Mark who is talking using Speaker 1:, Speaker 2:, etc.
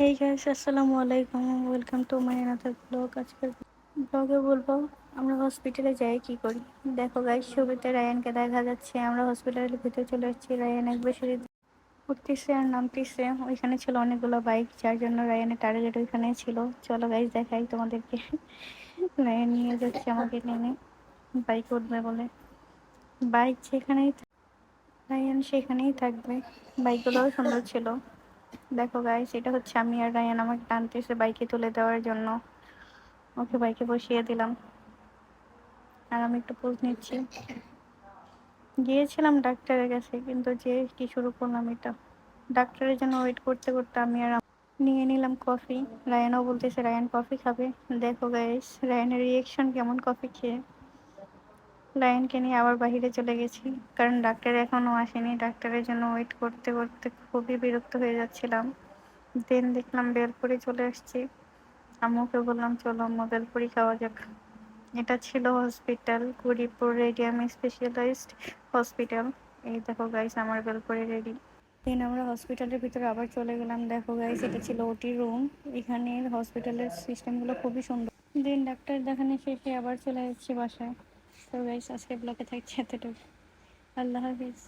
Speaker 1: হেই guys আসসালামু আলাইকুম welcome to my another blog আজকের ব্লগে বলব, আমরা হসপিটালে যাই, কি করি? দেখো গাইস ছবিতে রায়ানকে দেখা যাচ্ছে। আমরা হসপিটালের ভিতরে চলে এসেছি রায়ান এক বছর উঠতেছে আর নামতেছে। ওইখানে ছিল অনেকগুলো বাইক যার জন্য রায়ানের টার্গেট ওইখানে ছিল। চলো গাইস দেখাই তোমাদেরকে। রায়ান নিয়ে যাচ্ছে আমাকে নেমে বাইক উঠবে বলে। বাইক যেখানেই রায়ান সেখানেই থাকবে। বাইকগুলোও সুন্দর ছিল। দেখো গাইস এটা হচ্ছে আমি আর রায়ান আমাকে টানতেছে বাইকে তুলে দেওয়ার জন্য। ওকে বাইকে বসিয়ে দিলাম। আর আমি একটু পোজ নিচ্ছি। গিয়েছিলাম ডাক্তারের কাছে, কিন্তু যে কি শুরু করলাম এটা। ডাক্তারের জন্য ওয়েট করতে করতে আমি আর নিয়ে নিলাম কফি রায়ানও বলতেছে, রায়ান কফি খাবে? দেখো গাইস রায়ানের রিয়েকশন কেমন কফি খেয়ে। লাইনকে নিয়ে আবার বাহিরে চলে গেছি। কারণ ডাক্তার এখনও আসেনি। ডাক্তারের জন্য ওয়েট করতে করতে খুবই বিরক্ত হয়ে যাচ্ছিলাম। দেন দেখলাম বেলপুরি চলে আসছি। আম্মুকে বললাম, চলো আম্মু, বেলপুরি খাওয়া যাক। এটা ছিল hospital Kuripur radium specialised hospital এই দেখো গাইস আমার বেলপুরি রেডি দেন আমরা হসপিটালের ভিতরে আবার চলে গেলাম। দেখো গাইস এটা ছিল ওটি রুম এখানে হসপিটালের সিস্টেমগুলো খুবই সুন্দর। দেন ডাক্তার দেখানো শেষে আবার চলে যাচ্ছি বাসায়। তো গাইস আজকে ব্লগে থাকছে এতটুকু। আল্লাহ হাফিজ।